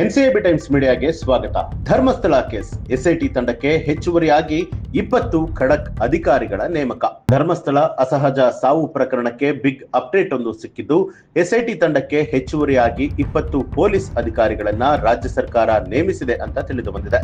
ಎನ್ಸಿಎಬಿ times ಮೀಡಿಯಾಗೆ ಸ್ವಾಗತ. Dharmasthala case. SIT ತಂಡಕ್ಕೆ ಹೆಚ್ಚುವರಿಯಾಗಿ ಇಪ್ಪತ್ತು ಖಡಕ್ ಅಧಿಕಾರಿಗಳ ನೇಮಕ. ಧರ್ಮಸ್ಥಳ ಅಸಹಜ ಸಾವು ಪ್ರಕರಣಕ್ಕೆ ಬಿಗ್ ಅಪ್ಡೇಟ್ ಒಂದು ಸಿಕ್ಕಿದ್ದು, ಎಸ್ಐಟಿ ತಂಡಕ್ಕೆ ಹೆಚ್ಚುವರಿಯಾಗಿ ಇಪ್ಪತ್ತು ಪೊಲೀಸ್ ಅಧಿಕಾರಿಗಳನ್ನ ರಾಜ್ಯ ಸರ್ಕಾರ ನೇಮಿಸಿದೆ ಅಂತ ತಿಳಿದು ಬಂದಿದೆ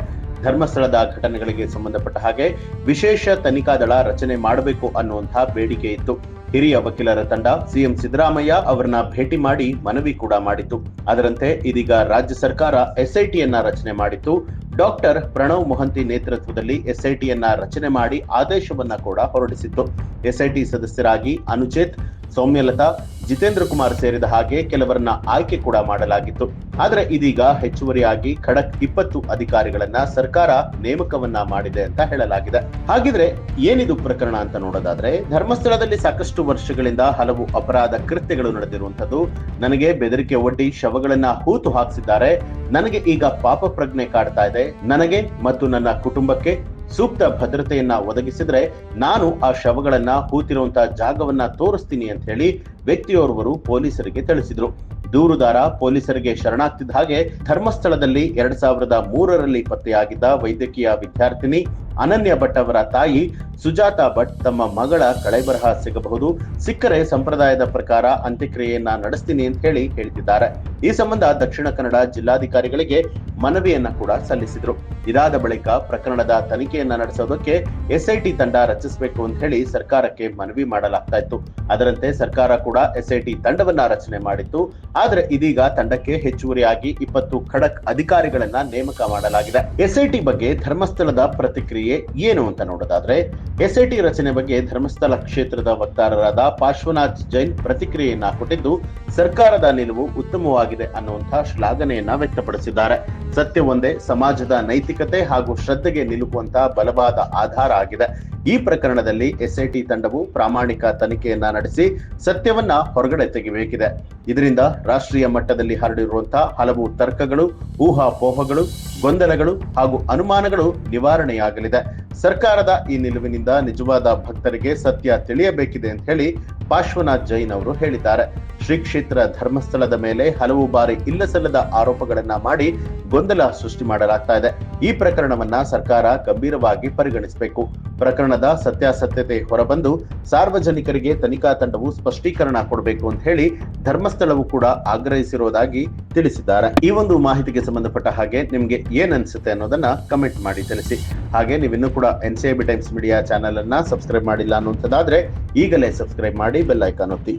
ಧರ್ಮಸ್ಥಳದ ಘಟನೆಗಳಿಗೆ ಸಂಬಂಧಪಟ್ಟ ಹಾಗೆ ವಿಶೇಷ ತನಿಖಾ ದಳ ರಚನೆ ಮಾಡಬೇಕು ಅನ್ನುವಂತಹ ಬೇಡಿಕೆ ಇತ್ತು. ಹಿರಿಯ ವಕೀಲರ ತಂಡ ಸಿಎಂ ಸಿದ್ದರಾಮಯ್ಯ ಅವರನ್ನ ಭೇಟಿ ಮಾಡಿ ಮನವಿ ಕೂಡ ಮಾಡಿತು ಅದರಂತೆ ಇದೀಗ ರಾಜ್ಯ ಸರ್ಕಾರ ಎಸ್ಐಟಿಯನ್ನ ರಚನೆ ಮಾಡಿತ್ತು. ಡಾಕ್ಟರ್ ಪ್ರಣವ್ ಮೊಹಂತಿ ನೇತೃತ್ವದಲ್ಲಿ ಎಸ್ಐಟಿಯನ್ನ ರಚನೆ ಮಾಡಿ ಆದೇಶವನ್ನ ಕೂಡ ಹೊರಡಿಸಿತ್ತು. ಎಸ್ಐಟಿ ಸದಸ್ಯರಾಗಿ ಅನುಚೇತ್ ಸೌಮ್ಯಲತಾ, ಜಿತೇಂದ್ರ ಕುಮಾರ್ ಸೇರಿದ ಹಾಗೆ ಕೆಲವರನ್ನ ಆಯ್ಕೆ ಕೂಡ ಮಾಡಲಾಗಿತ್ತು. ಆದರೆ ಇದೀಗ ಹೆಚ್ಚುವರಿಯಾಗಿ ಖಡಕ್ ಇಪ್ಪತ್ತು ಅಧಿಕಾರಿಗಳನ್ನ ಸರ್ಕಾರ ನೇಮಕವನ್ನ ಮಾಡಿದೆ ಅಂತ ಹೇಳಲಾಗಿದೆ. ಹಾಗಿದ್ರೆ ಏನಿದು ಪ್ರಕರಣ ಅಂತ ನೋಡೋದಾದ್ರೆ, ಧರ್ಮಸ್ಥಳದಲ್ಲಿ ಸಾಕಷ್ಟು ವರ್ಷಗಳಿಂದ ಹಲವು ಅಪರಾಧ ಕೃತ್ಯಗಳು ನಡೆದಿರುವಂತದ್ದು ನನಗೆ ಬೆದರಿಕೆ ಒಡ್ಡಿ ಶವಗಳನ್ನ ಹೂತು ಹಾಕಿಸಿದ್ದಾರೆ. ನನಗೆ ಈಗ ಪಾಪ ಪ್ರಜ್ಞೆ ಕಾಡ್ತಾ ಇದೆ. ನನಗೆ ಮತ್ತು ನನ್ನ ಕುಟುಂಬಕ್ಕೆ ಸೂಕ್ತ ಭದ್ರತೆಯನ್ನ ಒದಗಿಸಿದ್ರೆ ನಾನು ಆ ಶವಗಳನ್ನ ಹೂತಿರುವಂತಹ ಜಾಗವನ್ನ ತೋರಿಸ್ತೀನಿ ಅಂತ ಹೇಳಿ ವ್ಯಕ್ತಿಯೋರ್ವರು ಪೊಲೀಸರಿಗೆ ತಿಳಿಸಿದ್ರು. ದೂರುದಾರ ಪೊಲೀಸರಿಗೆ ಶರಣಾಗ್ತಿದ್ದ ಹಾಗೆ ಧರ್ಮಸ್ಥಳದಲ್ಲಿ ಎರಡ್ ಸಾವಿರದ ಮೂರರಲ್ಲಿ ಪತ್ತೆಯಾಗಿದ್ದ ವೈದ್ಯಕೀಯ ವಿದ್ಯಾರ್ಥಿನಿ ಅನನ್ಯ ಭಟ್ ಅವರ ತಾಯಿ ಸುಜಾತಾ ಭಟ್ ತಮ್ಮ ಮಗಳ ಕಳೆಬರಹ ಸಿಗಬಹುದು. ಸಿಕ್ಕರೆ ಸಂಪ್ರದಾಯದ ಪ್ರಕಾರ ಅಂತ್ಯಕ್ರಿಯೆಯನ್ನ ನಡೆಸ್ತೀನಿ ಅಂತ ಹೇಳಿ ಹೇಳ್ತಿದ್ದಾರೆ. ಈ ಸಂಬಂಧ ದಕ್ಷಿಣ ಕನ್ನಡ ಜಿಲ್ಲಾಧಿಕಾರಿಗಳಿಗೆ ಮನವಿಯನ್ನ ಕೂಡ ಸಲ್ಲಿಸಿದ್ರು. ಇದಾದ ಬಳಿಕ ಪ್ರಕರಣದ ತನಿಖೆಯನ್ನ ನಡೆಸೋದಕ್ಕೆ ಎಸ್ಐಟಿ ತಂಡ ರಚಿಸಬೇಕು ಅಂತ ಹೇಳಿ ಸರ್ಕಾರಕ್ಕೆ ಮನವಿ ಮಾಡಲಾಗ್ತಾ ಇತ್ತು. ಅದರಂತೆ ಸರ್ಕಾರ ಕೂಡ ಎಸ್ಐಟಿ ತಂಡವನ್ನ ರಚನೆ ಮಾಡಿತ್ತು. ಆದ್ರೆ ಇದೀಗ ತಂಡಕ್ಕೆ ಹೆಚ್ಚುವರಿಯಾಗಿ ಇಪ್ಪತ್ತು ಖಡಕ್ ಅಧಿಕಾರಿಗಳನ್ನ ನೇಮಕ ಮಾಡಲಾಗಿದೆ. ಎಸ್ಐಟಿ ಬಗ್ಗೆ ಧರ್ಮಸ್ಥಳದ ಪ್ರತಿಕ್ರಿಯೆ ಏನು ಅಂತ ನೋಡೋದಾದ್ರೆ, ಎಸ್ಐಟಿ ರಚನೆ ಬಗ್ಗೆ ಧರ್ಮಸ್ಥಳ ಕ್ಷೇತ್ರದ ವಕ್ತಾರರಾದ ಪಾರ್ಶ್ವನಾಥ್ ಜೈನ್ ಪ್ರತಿಕ್ರಿಯೆಯನ್ನ ಕೊಟ್ಟಿದ್ದು, ಸರ್ಕಾರದ ನಿಲುವು ಉತ್ತಮವಾಗಿದೆ ಅನ್ನುವಂತಹ ಶ್ಲಾಘನೆಯನ್ನ ವ್ಯಕ್ತಪಡಿಸಿದ್ದಾರೆ. ಸತ್ಯ ಒಂದೇ ಸಮಾಜದ ನೈತಿಕತೆ ಹಾಗೂ ಶ್ರದ್ಧೆಗೆ ನಿಲುಕುವಂತಹ ಬಲವಾದ ಆಧಾರ ಆಗಿದೆ. ಈ ಪ್ರಕರಣದಲ್ಲಿ ಎಸ್ಐಟಿ ತಂಡವು ಪ್ರಾಮಾಣಿಕ ತನಿಖೆಯನ್ನ ನಡೆಸಿ ಸತ್ಯವನ್ನ ಹೊರಗಡೆ ತೆಗೆಯಬೇಕಿದೆ. ಇದರಿಂದ ರಾಷ್ಟ್ರೀಯ ಮಟ್ಟದಲ್ಲಿ ಹರಡಿರುವಂತಹ ಹಲವು ತರ್ಕಗಳು, ಊಹಾಪೋಹಗಳು, ಗೊಂದಲಗಳು ಹಾಗೂ ಅನುಮಾನಗಳು ನಿವಾರಣೆಯಾಗಲಿದೆ. ಸರ್ಕಾರದ ಈ ನಿಲುವಿನಿಂದ ನಿಜವಾದ ಭಕ್ತರಿಗೆ ಸತ್ಯ ತಿಳಿಯಬೇಕಿದೆ ಅಂತ ಹೇಳಿ ಪಾರ್ಶ್ವನಾಥ್ ಜೈನ್ ಅವರು ಹೇಳಿದ್ದಾರೆ. ಶ್ರೀ ಕ್ಷೇತ್ರ ಧರ್ಮಸ್ಥಳದ ಮೇಲೆ ಹಲವು ಬಾರಿ ಇಲ್ಲಸಲ್ಲದ ಆರೋಪಗಳನ್ನ ಮಾಡಿ ಗೊಂದಲ ಸೃಷ್ಟಿ ಮಾಡಲಾಗ್ತಾ ಇದೆ. ಈ ಪ್ರಕರಣವನ್ನ ಸರ್ಕಾರ ಗಂಭೀರವಾಗಿ ಪರಿಗಣಿಸಬೇಕು. ಪ್ರಕರಣದ ಸತ್ಯಾಸತ್ಯತೆ ಹೊರಬಂದು ಸಾರ್ವಜನಿಕರಿಗೆ ತನಿಖಾ ತಂಡವು ಸ್ಪಷ್ಟೀಕರಣ ಕೊಡಬೇಕು ಅಂತ ಹೇಳಿ ಧರ್ಮಸ್ಥಳವು ಕೂಡ ಆಗ್ರಹಿಸಿರುವುದಾಗಿ ತಿಳಿಸಿದ್ದಾರೆ. ಈ ಒಂದು ಮಾಹಿತಿಗೆ ಸಂಬಂಧಪಟ್ಟ ಹಾಗೆ ನಿಮ್ಗೆ ಏನ್ ಅನ್ಸುತ್ತೆ ಅನ್ನೋದನ್ನ ಕಮೆಂಟ್ ಮಾಡಿ ತಿಳಿಸಿ. ಹಾಗೆ ನೀವಿನ್ನೂ ಕೂಡ ಎನ್ ಟೈಮ್ಸ್ ಮೀಡಿಯಾ ಚಾನೆಲ್ ಅನ್ನ ಸಬ್ಸ್ಕ್ರೈಬ್ ಮಾಡಿಲ್ಲ ಅನ್ನುವಂಥದ್ದಾದ್ರೆ ಈಗಲೇ ಸಬ್ಸ್ಕ್ರೈಬ್ ಮಾಡಿ ಬೆಲ್ ಐಕಾನ್ ಒತ್ತಿ.